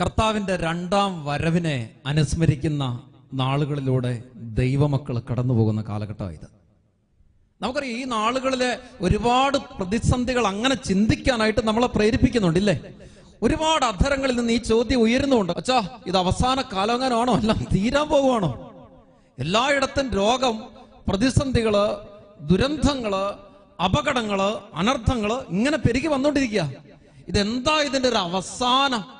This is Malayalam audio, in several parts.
കർത്താവിന്റെ രണ്ടാം വരവിനെ അനുസ്മരിക്കുന്ന നാളുകളിലൂടെ ദൈവമക്കൾ കടന്നു പോകുന്ന കാലഘട്ടമായത് നമുക്കറിയാം ഈ നാളുകളിലെ ഒരുപാട് പ്രതിസന്ധികൾ അങ്ങനെ ചിന്തിക്കാനായിട്ട് നമ്മളെ പ്രേരിപ്പിക്കുന്നുണ്ട് ഇല്ലേ ഒരുപാട് അധരങ്ങളിൽ നിന്ന് ഈ ചോദ്യം ഉയരുന്നുണ്ട്. അച്ഛാ ഇത് അവസാന കാലങ്ങനാണോ എല്ലാം തീരാൻ പോകുവാണോ? എല്ലായിടത്തും രോഗം പ്രതിസന്ധികൾ ദുരന്തങ്ങൾ അപകടങ്ങൾ അനർത്ഥങ്ങൾ ഇങ്ങനെ പെരുകി വന്നുകൊണ്ടിരിക്കുക. ഇതെന്താ ഇതിന്റെ ഒരു അവസാനം?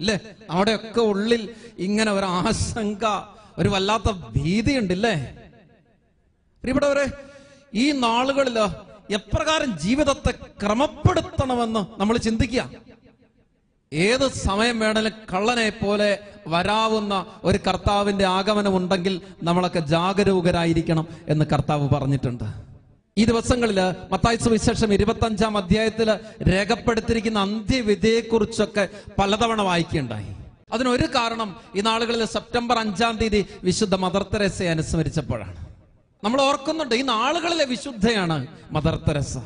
ഇല്ലേ അവിടെയൊക്കെ ഉള്ളിൽ ഇങ്ങനെ ഒരു ആശങ്ക ഒരു വല്ലാത്ത ഭീതി ഉണ്ട് ഇല്ലേ പ്രിയപ്പെട്ടവരെ ഈ നാളുകളിൽ എപ്രകാരം ജീവിതത്തെ ക്രമപ്പെടുത്തണമെന്ന് നമ്മൾ ചിന്തിക്കുക. ഏത് സമയം വേണേലും കള്ളനെ പോലെ വരാവുന്ന ഒരു കർത്താവിന്റെ ആഗമനം ഉണ്ടെങ്കിൽ നമ്മളൊക്കെ ജാഗരൂകരായിരിക്കണം എന്ന് കർത്താവ് പറഞ്ഞിട്ടുണ്ട്. ഈ ദിവസങ്ങളിൽ മത്തായി സുവിശേഷം ഇരുപത്തി അഞ്ചാം അധ്യായത്തിൽ രേഖപ്പെടുത്തിയിരിക്കുന്ന അന്ത്യവിധിയെക്കുറിച്ചൊക്കെ പലതവണ വായിക്കുകയുണ്ടായി. അതിനൊരു കാരണം ഈ നാളുകളിൽ സെപ്റ്റംബർ അഞ്ചാം തീയതി വിശുദ്ധ മദർ തെരേസയെ അനുസ്മരിച്ചപ്പോഴാണ്. നമ്മൾ ഓർക്കുന്നുണ്ട് ഈ നാളുകളിലെ വിശുദ്ധയാണ് മദർ തെരേസ.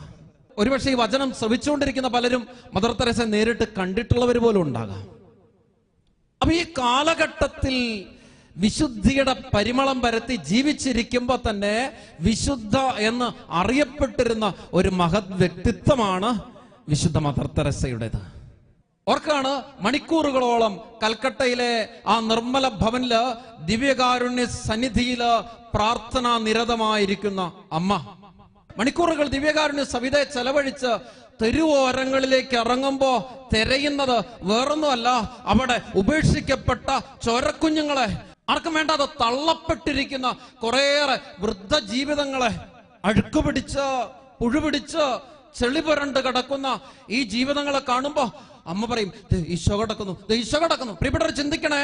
ഒരുപക്ഷെ ഈ വചനം ശ്രവിച്ചുകൊണ്ടിരിക്കുന്ന പലരും മദർ തെരേസ നേരിട്ട് കണ്ടിട്ടുള്ളവർ പോലും ഉണ്ടാകാം. അപ്പൊ ഈ കാലഘട്ടത്തിൽ വിശുദ്ധിയുടെ പരിമളം പരത്തി ജീവിച്ചിരിക്കുമ്പോ തന്നെ വിശുദ്ധ എന്ന് അറിയപ്പെട്ടിരുന്ന ഒരു മഹത് വ്യക്തിത്വമാണ് വിശുദ്ധ മദർ തെരസയുടേത്. ഓർക്കാണ് മണിക്കൂറുകളോളം കൽക്കട്ടയിലെ ആ നിർമ്മല ഭവനിൽ ദിവ്യകാരുണ്യ സന്നിധിയിൽ പ്രാർത്ഥന നിരതമായിരിക്കുന്ന അമ്മ. മണിക്കൂറുകൾ ദിവ്യകാരുണ്യ സവിതയെ ചെലവഴിച്ച് തെരുവോരങ്ങളിലേക്ക് ഇറങ്ങുമ്പോ തിരയുന്നത് വേറൊന്നുമല്ല അവിടെ ഉപേക്ഷിക്കപ്പെട്ട ചോരക്കുഞ്ഞുങ്ങളെ ആർക്കും വേണ്ടാതെ തള്ളപ്പെട്ടിരിക്കുന്ന കുറേയേറെ വൃദ്ധ ജീവിതങ്ങളെ അഴുക്ക് പിടിച്ച് പുഴുപിടിച്ച് ചെളി പുരണ്ട് കിടക്കുന്ന ഈ ജീവിതങ്ങളെ കാണുമ്പോ അമ്മ പറയും "ദേ ഈശോ കിടക്കുന്നു ഈശോ കിടക്കുന്നു. പ്രിയപ്പെട്ടവർ ചിന്തിക്കണേ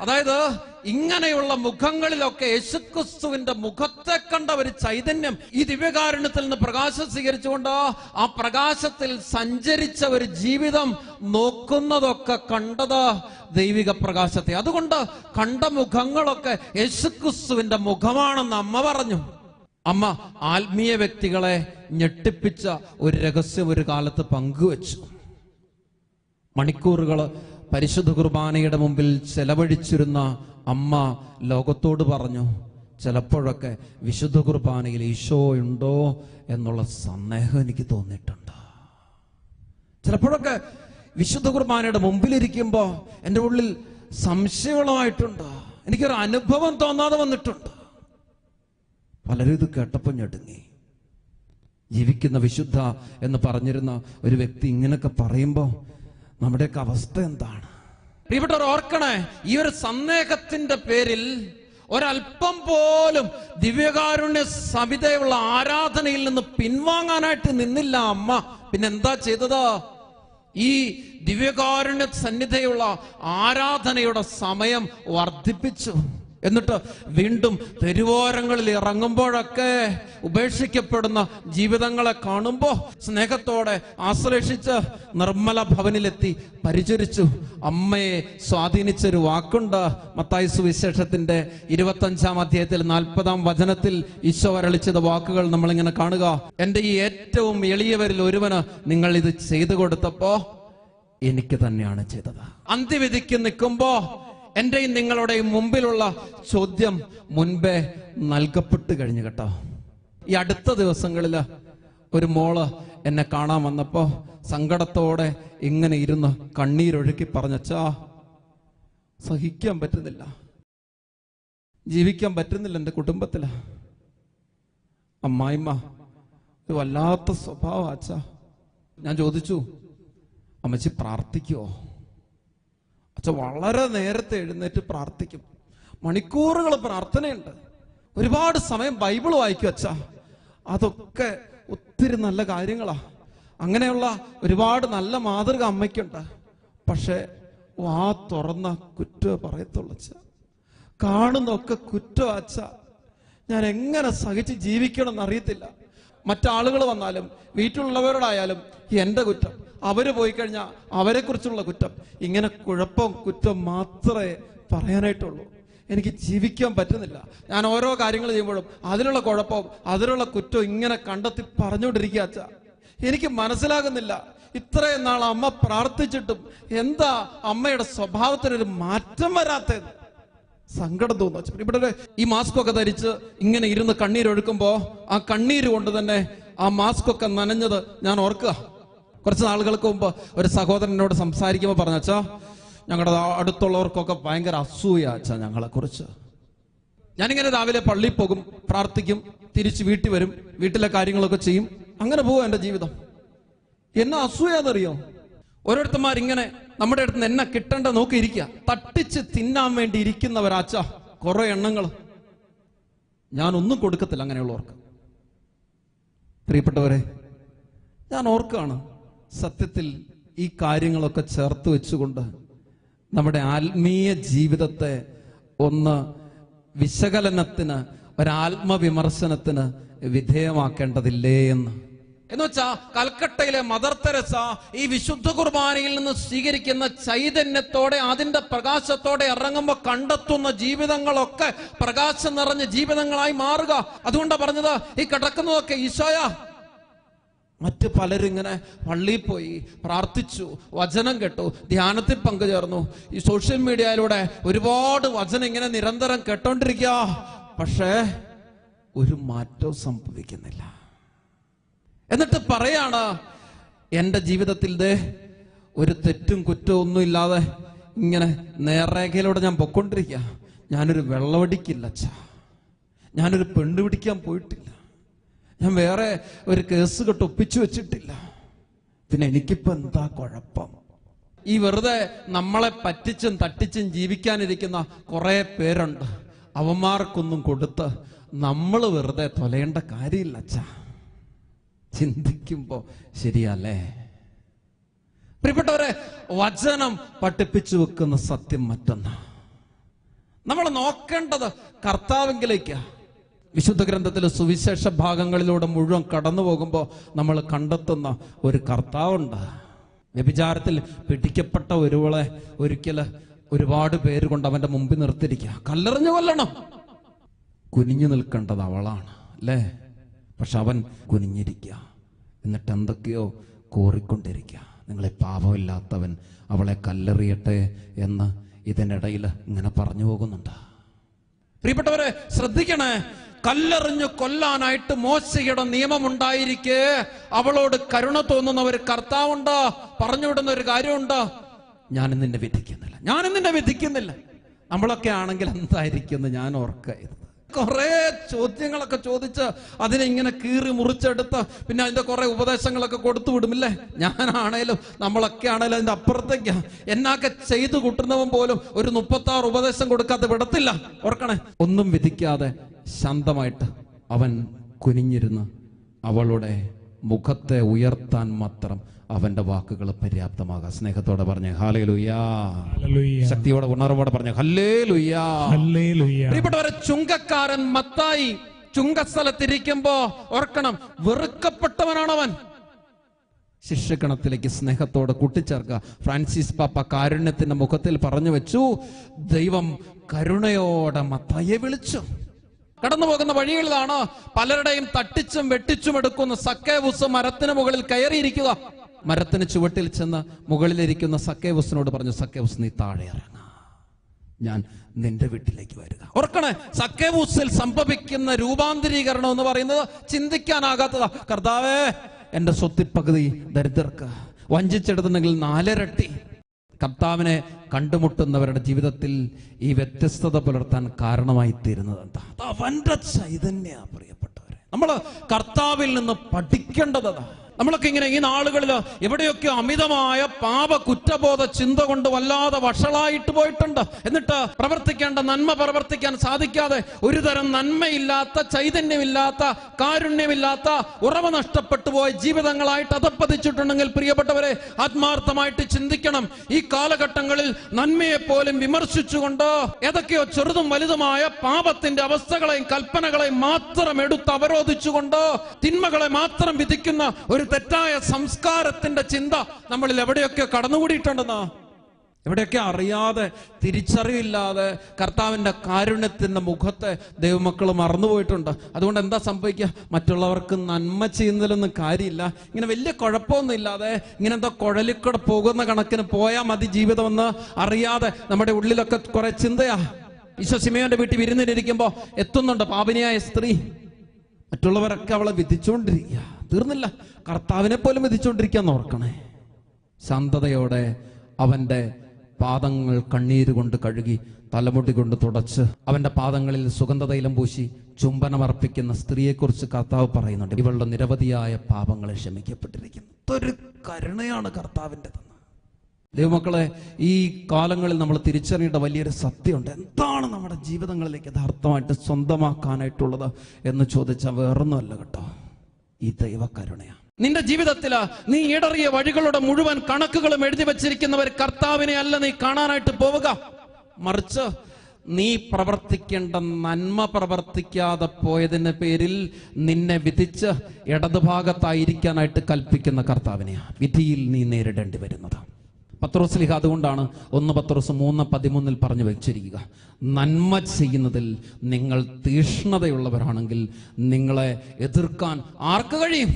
അതായത് ഇങ്ങനെയുള്ള മുഖങ്ങളിലൊക്കെ യേശുക്രിസ്തുവിന്റെ മുഖത്തെ കണ്ട ഒരു ചൈതന്യം ഈ ദിവ്യകാരുണ്യത്തിൽ നിന്ന് പ്രകാശം സ്വീകരിച്ചുകൊണ്ട് ആ പ്രകാശത്തിൽ സഞ്ചരിച്ച ഒരു ജീവിതം നോക്കുന്നതൊക്കെ കണ്ടത് ദൈവിക പ്രകാശത്തെ. അതുകൊണ്ട് കണ്ട മുഖങ്ങളൊക്കെ യേശുക്രിസ്തുവിന്റെ മുഖമാണെന്ന് അമ്മ പറഞ്ഞു. അമ്മ ആത്മീയ വ്യക്തികളെ ഞെട്ടിപ്പിച്ച ഒരു രഹസ്യം ഒരു കാലത്ത് പങ്കുവച്ചു. മണിക്കൂറുകൾ പരിശുദ്ധ കുർബാനയുടെ മുമ്പിൽ ചെലവഴിച്ചിരുന്ന അമ്മ ലോകത്തോട് പറഞ്ഞു ചിലപ്പോഴൊക്കെ വിശുദ്ധ കുർബാനയിൽ ഈശോ ഉണ്ടോ എന്നുള്ള സന്ദേഹം എനിക്ക് തോന്നിയിട്ടുണ്ട്. ചിലപ്പോഴൊക്കെ വിശുദ്ധ കുർബാനയുടെ മുമ്പിലിരിക്കുമ്പോ എന്റെ ഉള്ളിൽ സംശയങ്ങളുമായിട്ടുണ്ട് എനിക്കൊരു അനുഭവം തോന്നാതെ വന്നിട്ടുണ്ട്. പലരും ഇത് കേട്ടപ്പോൾ ഞെടുങ്ങി. ജീവിക്കുന്ന വിശുദ്ധ എന്ന് പറഞ്ഞിരുന്ന ഒരു വ്യക്തി ഇങ്ങനെയൊക്കെ പറയുമ്പോ നമ്മുടെയൊക്കെ അവസ്ഥ എന്താണ്? പ്രിയപ്പെട്ടവർ ഓർക്കണേ ഈ ഒരു സന്ദേഹത്തിന്റെ പേരിൽ ഒരല്പം പോലും ദിവ്യകാരുണ്യ സവിതയുള്ള ആരാധനയിൽ നിന്ന് പിൻവാങ്ങാനായിട്ട് നിന്നില്ല അമ്മ. പിന്നെന്താ ചെയ്തത്? ഈ ദിവ്യകാരുണ്യ സന്നിധയുള്ള ആരാധനയുടെ സമയം വർദ്ധിപ്പിച്ചു. എന്നിട്ട് വീണ്ടും തെരുവോരങ്ങളിൽ ഇറങ്ങുമ്പോഴൊക്കെ ഉപേക്ഷിക്കപ്പെടുന്ന ജീവിതങ്ങളെ കാണുമ്പോൾ സ്നേഹത്തോടെ ആശ്ലേഷിച്ച് നിർമ്മല ഭവനിലെത്തി പരിചരിച്ചു. അമ്മയെ സ്വാധീനിച്ചൊരു വാക്കുണ്ട് മത്തായി സുവിശേഷത്തിന്റെ ഇരുപത്തഞ്ചാം അധ്യായത്തിൽ നാൽപ്പതാം വചനത്തിൽ ഈശോ വരളിച്ചത് വാക്കുകൾ നമ്മളിങ്ങനെ കാണുക. എന്റെ ഈ ഏറ്റവും എളിയവരിൽ ഒരുവന് നിങ്ങൾ ഇത് ചെയ്തു കൊടുത്തപ്പോ എനിക്ക് തന്നെയാണ് ചെയ്തത്. അന്ത്യവിധിക്ക് നിൽക്കുമ്പോ എന്റെയും നിങ്ങളുടെയും മുമ്പിലുള്ള ചോദ്യം മുൻപേ നൽകപ്പെട്ട് കഴിഞ്ഞു കേട്ടോ. ഈ അടുത്ത ദിവസങ്ങളിൽ ഒരു മോൾ എന്നെ കാണാൻ വന്നപ്പോ സങ്കടത്തോടെ ഇങ്ങനെ ഇരുന്ന് കണ്ണീരൊഴുക്കി പറഞ്ഞച്ചാ സഹിക്കാൻ പറ്റുന്നില്ല. ജീവിക്കാൻ പറ്റുന്നില്ല എന്റെ കുടുംബത്തിൽ. അമ്മായിമ്മ ഇത് വല്ലാത്ത സ്വഭാവം ആച്ച ഞാൻ ചോദിച്ചു അമ്മച്ചി പ്രാർത്ഥിക്കുവോ? അച്ഛൻ വളരെ നേരത്തെ എഴുന്നേറ്റ് പ്രാർത്ഥിക്കും. മണിക്കൂറുകൾ പ്രാർത്ഥനയുണ്ട്. ഒരുപാട് സമയം ബൈബിൾ വായിക്കും അച്ഛ. അതൊക്കെ ഒത്തിരി നല്ല കാര്യങ്ങളാ. അങ്ങനെയുള്ള ഒരുപാട് നല്ല മാതൃക അമ്മയ്ക്കുണ്ട്. പക്ഷേ വാ തുറന്ന കുറ്റ പറയത്തുള്ളൂ അച്ഛ. കാണുന്നൊക്കെ കുറ്റം അച്ഛ. ഞാൻ എങ്ങനെ സഹിച്ച് ജീവിക്കണം എന്നറിയത്തില്ല മറ്റാളുകൾ വന്നാലും വീട്ടിലുള്ളവരോടായാലും എന്റെ കുറ്റം അവർ പോയി കഴിഞ്ഞാൽ അവരെ കുറിച്ചുള്ള കുറ്റം. ഇങ്ങനെ കുഴപ്പം കുറ്റം മാത്രമേ പറയാനായിട്ടുള്ളൂ. എനിക്ക് ജീവിക്കാൻ പറ്റുന്നില്ല. ഞാൻ ഓരോ കാര്യങ്ങൾ ചെയ്യുമ്പോഴും അതിലുള്ള കുഴപ്പം അതിലുള്ള കുറ്റം ഇങ്ങനെ കണ്ടെത്തി പറഞ്ഞുകൊണ്ടിരിക്കുക അച്ഛ. എനിക്ക് മനസ്സിലാകുന്നില്ല. ഇത്രയും നാൾ അമ്മ പ്രാർത്ഥിച്ചിട്ടും എന്താ അമ്മയുടെ സ്വഭാവത്തിനൊരു മാറ്റം വരാത്തത്? സങ്കടം തോന്നുന്നു. ഇവിടെ ഈ മാസ്ക് ഒക്കെ ധരിച്ച് ഇങ്ങനെ ഇരുന്ന് കണ്ണീരൊഴുക്കുമ്പോ ആ കണ്ണീര് കൊണ്ട് തന്നെ ആ മാസ്ക് ഒക്കെ നനഞ്ഞത് ഞാൻ ഓർക്കുക. കുറച്ച് നാളുകൾക്ക് മുമ്പ് ഒരു സഹോദരനോട് സംസാരിക്കുമ്പോൾ പറഞ്ഞ ഞങ്ങളുടെ അടുത്തുള്ളവർക്കൊക്കെ ഭയങ്കര അസൂയ അച്ഛാ ഞങ്ങളെ കുറിച്ച് ഞാനിങ്ങനെ രാവിലെ പള്ളിയിൽ പോകും പ്രാർത്ഥിക്കും തിരിച്ച് വീട്ടിൽ വരും വീട്ടിലെ കാര്യങ്ങളൊക്കെ ചെയ്യും അങ്ങനെ പോവാ എന്റെ ജീവിതം. എന്നാ അസൂയാന്നറിയോ? ഓരോരുത്തന്മാർ ഇങ്ങനെ നമ്മുടെ അടുത്ത് നിന്ന് എന്നെ കിട്ടേണ്ട നോക്കി ഇരിക്കുക തട്ടിച്ച് തിന്നാൻ വേണ്ടി ഇരിക്കുന്നവരാച്ച കുറെ എണ്ണങ്ങൾ. ഞാൻ ഒന്നും കൊടുക്കത്തില്ല അങ്ങനെയുള്ളവർക്ക്. പ്രിയപ്പെട്ടവരെ ഞാൻ ഓർക്കാണ് സത്യത്തിൽ ഈ കാര്യങ്ങളൊക്കെ ചേർത്ത് വെച്ചുകൊണ്ട് നമ്മുടെ ആത്മീയ ജീവിതത്തെ ഒന്ന് വിശകലനത്തിന് ഒരാത്മവിമർശനത്തിന് വിധേയമാക്കേണ്ടതില്ലേ എന്ന്. എന്ന് വെച്ചാ കൽക്കട്ടയിലെ മദർ തെരസ ഈ വിശുദ്ധ കുർബാനയിൽ നിന്ന് സ്വീകരിക്കുന്ന ചൈതന്യത്തോടെ അതിന്റെ പ്രകാശത്തോടെ ഇറങ്ങുമ്പോൾ കണ്ടെത്തുന്ന ജീവിതങ്ങളൊക്കെ പ്രകാശം നിറഞ്ഞ ജീവിതങ്ങളായി മാറുക. അതുകൊണ്ടാ പറഞ്ഞത് ഈ കിടക്കുന്നതൊക്കെ ഈശോയ. മറ്റ് പലരും ഇങ്ങനെ പള്ളിയിൽ പോയി പ്രാർത്ഥിച്ചു വചനം കേട്ടു ധ്യാനത്തിൽ പങ്കുചേർന്നു. ഈ സോഷ്യൽ മീഡിയയിലൂടെ ഒരുപാട് വചനം ഇങ്ങനെ നിരന്തരം കേട്ടോണ്ടിരിക്കുക പക്ഷേ ഒരു മാറ്റവും സംഭവിക്കുന്നില്ല. എന്നിട്ട് പറയാണ് എന്റെ ജീവിതത്തിൽ ദേ ഒരു തെറ്റും കുറ്റവും ഒന്നും ഇല്ലാതെ ഇങ്ങനെ നേർരേഖയിലൂടെ ഞാൻ പൊക്കൊണ്ടിരിക്കുക ഞാനൊരു വെള്ളമടിക്കില്ല അച്ഛാ. ഞാനൊരു പെണ്ണ് പിടിക്കാൻ പോയിട്ടില്ല. ഞാൻ വേറെ ഒരു കേസ് കെട്ട് ഒപ്പിച്ചു വെച്ചിട്ടില്ല. പിന്നെ എനിക്കിപ്പോ എന്താ കുഴപ്പം? ഈ വെറുതെ നമ്മളെ പറ്റിച്ചും തട്ടിച്ചും ജീവിക്കാനിരിക്കുന്ന കുറെ പേരുണ്ട്. അവന്മാർക്കൊന്നും കൊടുത്ത് നമ്മൾ വെറുതെ തൊലയേണ്ട കാര്യമില്ല അച്ഛാ. ചിന്തിക്കുമ്പോ ശരിയല്ലേ? പ്രിയപ്പെട്ടവരെ വചനം പഠിപ്പിച്ചു വെക്കുന്ന സത്യം മറ്റൊന്ന്. നമ്മൾ നോക്കേണ്ടത് കർത്താവെങ്കിലേക്ക്. വിശുദ്ധ ഗ്രന്ഥത്തിലെ സുവിശേഷ ഭാഗങ്ങളിലൂടെ മുഴുവൻ കടന്നു പോകുമ്പോൾ നമ്മൾ കണ്ടെത്തുന്ന ഒരു കർത്താവുണ്ട്. വ്യഭിചാരത്തിൽ പിടിക്കപ്പെട്ട ഒരുവളെ ഒരിക്കൽ ഒരുപാട് പേര് കൊണ്ട് അവന്റെ മുമ്പിൽ നിർത്തിയിരിക്കുക. കല്ലെറിഞ്ഞു കൊല്ലണം. കുനിഞ്ഞു നിൽക്കേണ്ടത് അവളാണ് അല്ലേ? പക്ഷെ അവൻ കുനിഞ്ഞിരിക്കുക. എന്നിട്ട് എന്തൊക്കെയോ കോറിക്കൊണ്ടിരിക്കുക. നിങ്ങളെ പാപമില്ലാത്തവൻ അവളെ കല്ലെറിയട്ടെ എന്ന് ഇതിനിടയിൽ ഇങ്ങനെ പറഞ്ഞു പോകുന്നുണ്ട്. പ്രിയപ്പെട്ടവരെ ശ്രദ്ധിക്കണേ. കല്ലെറിഞ്ഞു കൊല്ലാനായിട്ട് മോശയുടെ നിയമം നിയമമുണ്ടായിരിക്കെ. അവളോട് കരുണ തോന്നുന്ന ഒരു കർത്താവുണ്ട്. പറഞ്ഞുവിടുന്ന ഒരു കാര്യമുണ്ട്. ഞാൻ നിന്നെ വിധിക്കുന്നില്ല. ഞാൻ നിന്നെ വിധിക്കുന്നില്ല. നമ്മളൊക്കെ ആണെങ്കിൽ എന്തായിരിക്കും എന്ന് ഞാൻ ഓർക്കുക കുറെ ചോദ്യങ്ങളൊക്കെ ചോദിച്ച് അതിനെ ഇങ്ങനെ കീറി മുറിച്ചെടുത്ത് പിന്നെ അതിന്റെ കുറെ ഉപദേശങ്ങളൊക്കെ കൊടുത്തു വിടുമില്ലേ? ഞാനാണേലും നമ്മളൊക്കെ ആണേലും അതിന്റെ അപ്പുറത്തേക്ക്. എന്നൊക്കെ ചെയ്തു കൂട്ടുന്നവൻ പോലും ഒരു മുപ്പത്തി ആറ് ഉപദേശം കൊടുക്കാതെ വിടത്തില്ല. ഓർക്കണേ. ഒന്നും വിധിക്കാതെ ശാന്തമായിട്ട് അവൻ കുനിഞ്ഞിരുന്ന് അവളുടെ മുഖത്തെ ഉയർത്താൻ മാത്രം അവന്റെ വാക്കുകൾ പര്യാപ്തമാകാം. സ്നേഹത്തോടെ പറഞ്ഞു ഹാലേ ലുയാ. ശക്തിയോടെ ഉണർവോടെ പറഞ്ഞു ഹല്ലേ ലുയാ. പ്രിയപ്പെട്ടവരെ ചുങ്കക്കാരൻ മത്തായി ചുങ്കസ്ഥലത്തിരിക്കുമ്പോ ഓർക്കണം വെറുക്കപ്പെട്ടവനാണവൻ. ശിഷ്യഗണത്തിലേക്ക് സ്നേഹത്തോടെ കൂട്ടിച്ചേർക്കുക. ഫ്രാൻസിസ് പാപ്പ കാരുണ്യത്തിന്റെ മുഖത്തിൽ പറഞ്ഞു വെച്ചു. ദൈവം കരുണയോടെ മത്തായെ വിളിച്ചു. കടന്നു പോകുന്ന വഴികളിലാണ് പലരുടെയും തട്ടിച്ചും വെട്ടിച്ചും എടുക്കുന്ന സക്കേവുസ് മരത്തിന് മുകളിൽ കയറിയിരിക്കുക. മരത്തിന് ചുവട്ടിൽ ചെന്ന് മുകളിലിരിക്കുന്ന സക്കേവുസിനോട് പറഞ്ഞു സക്കേവുസ് നീ താഴെ ഇറങ്ങ. ഞാൻ നിന്റെ വീട്ടിലേക്ക് വരിക. ഓർക്കണേ സക്കേവൂസിൽ സംഭവിക്കുന്ന രൂപാന്തരീകരണം എന്ന് പറയുന്നത് ചിന്തിക്കാനാകാത്തതാ. കർത്താവേ എന്റെ സ്വത്തിപ്പകുതി ദരിദ്രർക്ക് വഞ്ചിച്ചെടുത്തുണ്ടെങ്കിൽ നാലിരട്ടി. കർത്താവിനെ കണ്ടുമുട്ടുന്നവരുടെ ജീവിതത്തിൽ ഈ വ്യത്യസ്തത പുലർത്താൻ കാരണമായി തീരുന്നത് എന്താ? അത് ചൈതന്യ പ്രിയപ്പെട്ടവരെ. നമ്മൾ കർത്താവിൽ നിന്ന് പഠിക്കേണ്ടത് അതാ. നമ്മളൊക്കെ ഇങ്ങനെ ഈ നാളുകളിൽ എവിടെയൊക്കെ അമിതമായ പാപ കുറ്റബോധ ചിന്ത കൊണ്ട് വല്ലാതെ വഷളായിട്ട് പോയിട്ടുണ്ട്. എന്നിട്ട് പ്രവർത്തിക്കേണ്ട നന്മ പ്രവർത്തിക്കാൻ സാധിക്കാതെ ഒരു തരം നന്മയില്ലാത്ത ചൈതന്യമില്ലാത്ത കാരുണ്യമില്ലാത്ത ഉറവ നഷ്ടപ്പെട്ടു പോയ ജീവിതങ്ങളായിട്ട് അതപ്പതിച്ചിട്ടുണ്ടെങ്കിൽ പ്രിയപ്പെട്ടവരെ ആത്മാർത്ഥമായിട്ട് ചിന്തിക്കണം. ഈ കാലഘട്ടങ്ങളിൽ നന്മയെ പോലും വിമർശിച്ചുകൊണ്ട് ഏതൊക്കെയോ ചെറുതും വലുതുമായ പാപത്തിന്റെ അവസ്ഥകളെയും കൽപ്പനകളെയും മാത്രം എടുത്ത് അവരോധിച്ചുകൊണ്ട് തിന്മകളെ മാത്രം വിധിക്കുന്ന ഒരു തെറ്റായ സംസ്കാരത്തിന്റെ ചിന്ത നമ്മളിൽ എവിടെയൊക്കെ കടന്നുകൂടിയിട്ടുണ്ടെന്ന്? എവിടെയൊക്കെ അറിയാതെ തിരിച്ചറിവില്ലാതെ കർത്താവിന്റെ കാരുണ്യത്തിന്റെ മുഖത്തെ ദൈവമക്കൾ മറന്നുപോയിട്ടുണ്ട്. അതുകൊണ്ട് എന്താ സംഭവിക്കുക? മറ്റുള്ളവർക്ക് നന്മ ചെയ്യുന്നതിലൊന്നും കാര്യമില്ല. ഇങ്ങനെ വലിയ കുഴപ്പമൊന്നും ഇല്ലാതെ ഇങ്ങനെ എന്തോ കുഴലിക്കൂടെ പോകുന്ന കണക്കിന് പോയാൽ മതി ജീവിതമെന്ന് അറിയാതെ നമ്മുടെ ഉള്ളിലൊക്കെ കുറെ ചിന്തയാ. ഈശോ സിമയോന്റെ വീട്ടിൽ വിരുന്നിലിരിക്കുമ്പോൾ എത്തുന്നുണ്ട് പാപിനിയായ സ്ത്രീ. മറ്റുള്ളവരൊക്കെ അവളെ വിധിച്ചുകൊണ്ടിരിക്കുക തീർന്നില്ല. കർത്താവിനെ പോലും വിധിച്ചുകൊണ്ടിരിക്കാന്ന് ഓർക്കണേ. ശാന്തതയോടെ അവന്റെ പാദങ്ങൾ കണ്ണീര് കൊണ്ട് കഴുകി തലമുടി കൊണ്ട് തുടച്ച് അവന്റെ പാദങ്ങളിൽ സുഗന്ധതൈലം പൂശി ചുംബനമർപ്പിക്കുന്ന സ്ത്രീയെക്കുറിച്ച് കർത്താവ് പറയുന്നുണ്ട്. ഇവളുടെ നിരവധിയായ പാപങ്ങളെ ക്ഷമിക്കപ്പെട്ടിരിക്കുന്നു. ഇതൊരു കരുണയാണ് കർത്താവിന്റെതെന്ന് ദൈവമക്കളെ ഈ കാലങ്ങളിൽ നമ്മൾ തിരിച്ചറിയേണ്ട വലിയൊരു സത്യമുണ്ട്. എന്താണ് നമ്മുടെ ജീവിതങ്ങളിലേക്ക് യഥാർത്ഥമായിട്ട് സ്വന്തമാക്കാനായിട്ടുള്ളത് എന്ന് ചോദിച്ചാൽ വേറൊന്നുമല്ല കേട്ടോ. ഈ ദൈവകരുണയാണ്. നിന്റെ ജീവിതത്തിൽ നീ ഇടറിയ വഴികളുടെ മുഴുവൻ കണക്കുകളും എഴുതി വച്ചിരിക്കുന്നവർ കർത്താവിനെ അല്ല നീ കാണാനായിട്ട് പോവുക. മറിച്ച് നീ പ്രവർത്തിക്കേണ്ട നന്മ പ്രവർത്തിക്കാതെ പോയതിന്റെ പേരിൽ നിന്നെ വിധിച്ച് ഇടതുഭാഗത്തായിരിക്കാനായിട്ട് കൽപ്പിക്കുന്ന കർത്താവിനെയാണ്. വിധിയിൽ നീ നേരിടേണ്ടി വരുന്നത് പത്രോസ്ലിഹ അതുകൊണ്ടാണ് ഒന്ന് പത്രോസ് മൂന്ന് പതിമൂന്നിൽ പറഞ്ഞു വെച്ചിരിക്കുക. നന്മ ചെയ്യുന്നതിൽ നിങ്ങൾ തീഷ്ണതയുള്ളവരാണെങ്കിൽ നിങ്ങളെ എതിർക്കാൻ ആർക്ക് കഴിയും?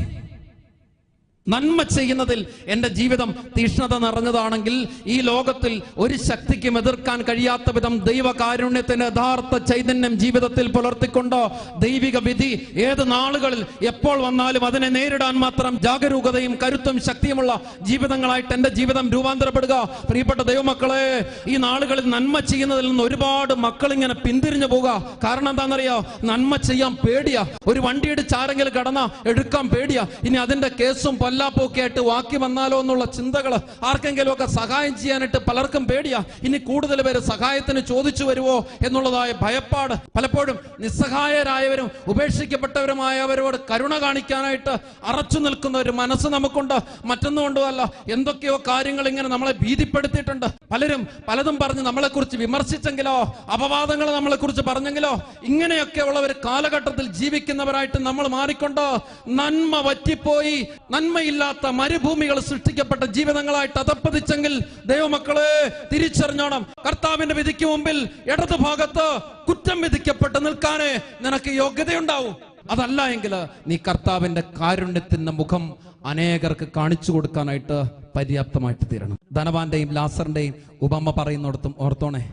നന്മ ചെയ്യുന്നതിൽ എന്റെ ജീവിതം തീഷ്ണത നിറഞ്ഞതാണെങ്കിൽ ഈ ലോകത്തിൽ ഒരു ശക്തിക്കും എതിർക്കാൻ കഴിയാത്ത വിധം ദൈവകാരുണ്യത്തിന്റെ യഥാർത്ഥ ചൈതന്യം ജീവിതത്തിൽ പുലർത്തിക്കൊണ്ടോ? ദൈവിക വിധി ഏത് നാളുകളിൽ എപ്പോൾ വന്നാലും അതിനെ നേരിടാൻ മാത്രം ജാഗരൂകതയും കരുത്തും ശക്തിയുമുള്ള ജീവിതങ്ങളായിട്ട് എന്റെ ജീവിതം രൂപാന്തരപ്പെടുക. പ്രിയപ്പെട്ട ദൈവമക്കളെ ഈ നാളുകളിൽ നന്മ ചെയ്യുന്നതിൽ നിന്ന് ഒരുപാട് മക്കൾ ഇങ്ങനെ പിന്തിരിഞ്ഞു പോകുക കാരണം എന്താണെന്നറിയോ? നന്മ ചെയ്യാൻ പേടിയാ. ഒരു വണ്ടിയിടിച്ച് ആരെങ്കിലും കടന്ന എടുക്കാൻ പേടിയാ. ഇനി അതിന്റെ കേസും പൊല്ലാപ്പൊക്കെ ആയിട്ട് വാക്കി വന്നാലോ എന്നുള്ള ചിന്തകൾ ആർക്കെങ്കിലും ഒക്കെ സഹായം ചെയ്യാനായിട്ട് പലർക്കും പേടിയാ. ഇനി കൂടുതൽ പേര് സഹായത്തിന് ചോദിച്ചു വരുമോ എന്നുള്ളതായ ഭയപ്പാട്. പലപ്പോഴും നിസ്സഹായരായവരും ഉപേക്ഷിക്കപ്പെട്ടവരുമായവരോട് കരുണ കാണിക്കാനായിട്ട് അറച്ചു നിൽക്കുന്ന ഒരു മനസ്സ് നമുക്കുണ്ട്. മറ്റൊന്നുകൊണ്ടുമല്ല എന്തൊക്കെയോ കാര്യങ്ങൾ ഇങ്ങനെ നമ്മളെ ഭീതിപ്പെടുത്തിയിട്ടുണ്ട്. പലരും പലതും പറഞ്ഞ് നമ്മളെ കുറിച്ച് വിമർശിച്ചെങ്കിലോ അപവാദങ്ങൾ നമ്മളെ കുറിച്ച് പറഞ്ഞെങ്കിലോ ഇങ്ങനെയൊക്കെ ഉള്ള ഒരു കാലഘട്ടത്തിൽ ജീവിക്കുന്നവരായിട്ട് നമ്മൾ മാറിക്കൊണ്ട് നന്മ വറ്റിപ്പോയി. നന്മയില്ലാത്ത മരുഭൂമികൾ സൃഷ്ടിക്കപ്പെട്ട ജീവിതങ്ങളായിട്ട് അതപ്പതിച്ചെങ്കിൽ ദൈവമക്കളെ തിരിച്ചറിഞ്ഞോണം. കർത്താവിന്റെ വിധിക്ക് മുമ്പിൽ ഇടതു ഭാഗത്ത് കുറ്റം വിധിക്കപ്പെട്ട് നിൽക്കാനേ നിനക്ക് യോഗ്യതയുണ്ടാവും. അതല്ല എങ്കിൽ നീ കർത്താവിന്റെ കാരുണ്യത്തിന്റെ മുഖം അനേകർക്ക് കാണിച്ചു കൊടുക്കാനായിട്ട് പര്യാപ്തമായിട്ട് തീരണം. ധനവാന്റെയും ലാസറിന്റെയും ഉപമ പറയുന്നിടത്തും ഓർത്തോണേ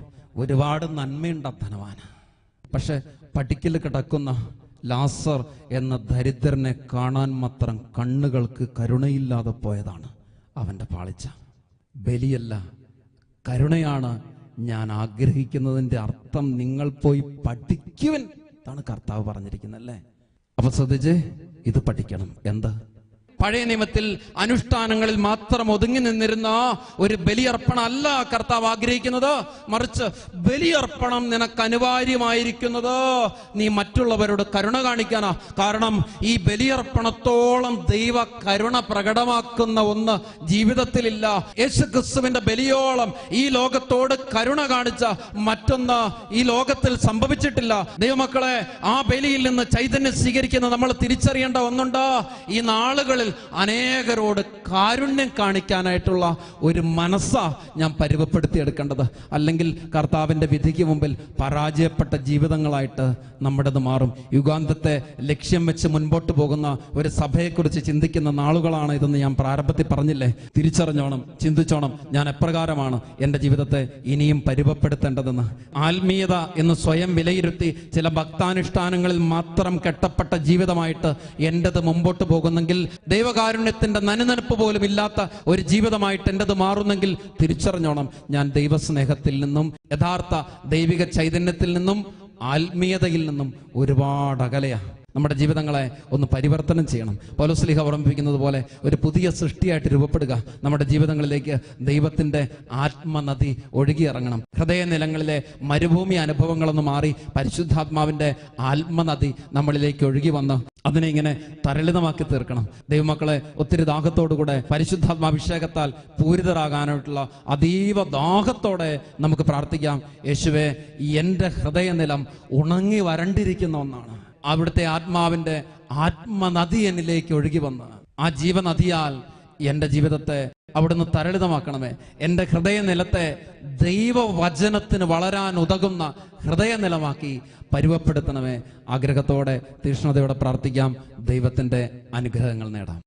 ഒരുപാട് നന്മയുണ്ട് ധനവാന്. പക്ഷെ പടിക്കൽ കിടക്കുന്ന ലാസർ എന്ന ദരിദ്രനെ കാണാൻ മാത്രം കണ്ണുകൾക്ക് കരുണയില്ലാതെ പോയതാണ് അവന്റെ പാളിച്ച. ബലിയല്ല കരുണയാണ് ഞാൻ ആഗ്രഹിക്കുന്നതിന്റെ അർത്ഥം നിങ്ങൾ പോയി പഠിക്കുവൻ ഇതാണ് കർത്താവ് പറഞ്ഞിരിക്കുന്നത് അല്ലേ അപ്പൊ ശ്രദ്ധിച്ച് ഇത് പഠിക്കണം. എന്താ? പഴയ നിയമത്തിൽ അനുഷ്ഠാനങ്ങളിൽ മാത്രം ഒതുങ്ങി നിന്നിരുന്ന ഒരു ബലിയർപ്പണം അല്ല കർത്താവ് ആഗ്രഹിക്കുന്നത്. മറിച്ച് ബലിയർപ്പണം നിനക്ക് അനിവാര്യമായിരിക്കുന്നത്. നീ മറ്റുള്ളവരോട് കരുണ കാണിക്കാനാ. കാരണം ഈ ബലിയർപ്പണത്തോളം ദൈവ കരുണ പ്രകടമാക്കുന്ന ഒന്ന് ജീവിതത്തിലില്ല. യേശു ക്രിസ്തുവിന്റെ ബലിയോളം ഈ ലോകത്തോട് കരുണ കാണിച്ച മറ്റൊന്ന് ഈ ലോകത്തിൽ സംഭവിച്ചിട്ടില്ല. ദൈവമക്കളെ ആ ബലിയിൽ നിന്ന് ചൈതന്യം സ്വീകരിക്കുന്ന നമ്മൾ തിരിച്ചറിയേണ്ട ഒന്നുണ്ട്. ഈ നാളുകളിൽ അനേകരോട് കാരുണ്യം കാണിക്കാനായിട്ടുള്ള ഒരു മനസ്സാ ഞാൻ പരുവപ്പെടുത്തിയെടുക്കേണ്ടത് അല്ലെങ്കിൽ കർത്താവിന്റെ വിധിക്ക് മുമ്പിൽ പരാജയപ്പെട്ട ജീവിതങ്ങളായിട്ട് നമ്മുടേത് മാറും. യുഗാന്തത്തെ ലക്ഷ്യം വെച്ച് മുൻപോട്ട് പോകുന്ന ഒരു സഭയെക്കുറിച്ച് ചിന്തിക്കുന്ന നാളുകളാണ് ഇതെന്ന് ഞാൻ പ്രാരംഭത്തിൽ പറഞ്ഞില്ലേ? തിരിച്ചറിഞ്ഞോണം ചിന്തിച്ചോണം. ഞാൻ എപ്രകാരമാണ് എന്റെ ജീവിതത്തെ ഇനിയും പരുവപ്പെടുത്തേണ്ടതെന്ന് ആത്മീയത എന്ന് സ്വയം വിലയിരുത്തി ചില ഭക്താനുഷ്ഠാനങ്ങളിൽ മാത്രം കെട്ടപ്പെട്ട ജീവിതമായിട്ട് എന്റെത് മുമ്പോട്ട് പോകുന്നെങ്കിൽ ദൈവകാരുണ്യത്തിന്റെ നനുനനപ്പ് പോലും ഇല്ലാത്ത ഒരു ജീവിതമായിട്ട് എന്റെത് മാറുന്നെങ്കിൽ തിരിച്ചറിഞ്ഞോണം. ഞാൻ ദൈവസ്നേഹത്തിൽ നിന്നും യഥാർത്ഥ ദൈവിക ചൈതന്യത്തിൽ നിന്നും ആത്മീയതയിൽ നിന്നും ഒരുപാട് അകലെയാ. നമ്മുടെ ജീവിതങ്ങളെ ഒന്ന് പരിവർത്തനം ചെയ്യണം. പൗലോസ്ലിഹ ഓർമ്മിപ്പിക്കുന്നത് പോലെ ഒരു പുതിയ സൃഷ്ടിയായിട്ട് രൂപപ്പെടുക. നമ്മുടെ ജീവിതങ്ങളിലേക്ക് ദൈവത്തിന്റെ ആത്മനദി ഒഴുകിയിറങ്ങണം. ഹൃദയനിലങ്ങളിലെ മരുഭൂമി അനുഭവങ്ങളൊന്ന് മാറി പരിശുദ്ധാത്മാവിന്റെ ആത്മനദി നമ്മളിലേക്ക് ഒഴുകി വന്ന് അതിനെ ഇങ്ങനെ തരളിതമാക്കി തീർക്കണം. ദൈവമക്കളെ ഒത്തിരി ദാഹത്തോടുകൂടെ പരിശുദ്ധാത്മാഭിഷേകത്താൽ പൂരിതരാകാനായിട്ടുള്ള അതീവ ദാഹത്തോടെ നമുക്ക് പ്രാർത്ഥിക്കാം. യേശുവെ എന്റെ ഹൃദയനിലം ഉണങ്ങി വരണ്ടിരിക്കുന്ന ഒന്നാണ്. അവിടുത്തെ ആത്മാവിന്റെ ആത്മനദി എന്നിലേക്ക് ഒഴുകി വന്ന് ആ ജീവനദിയാൽ എന്റെ ജീവിതത്തെ അവിടുന്ന് തരളിതമാക്കണമേ. എന്റെ ഹൃദയനിലത്തെ ദൈവവചനത്തിന് വളരാൻ ഉതകുന്ന ഹൃദയനിലമാക്കി പരുവപ്പെടുത്തണമേ. ആഗ്രഹത്തോടെ തീഷ്ണതയോടെ പ്രാർത്ഥിക്കാം. ദൈവത്തിന്റെ അനുഗ്രഹങ്ങൾ നേടാം.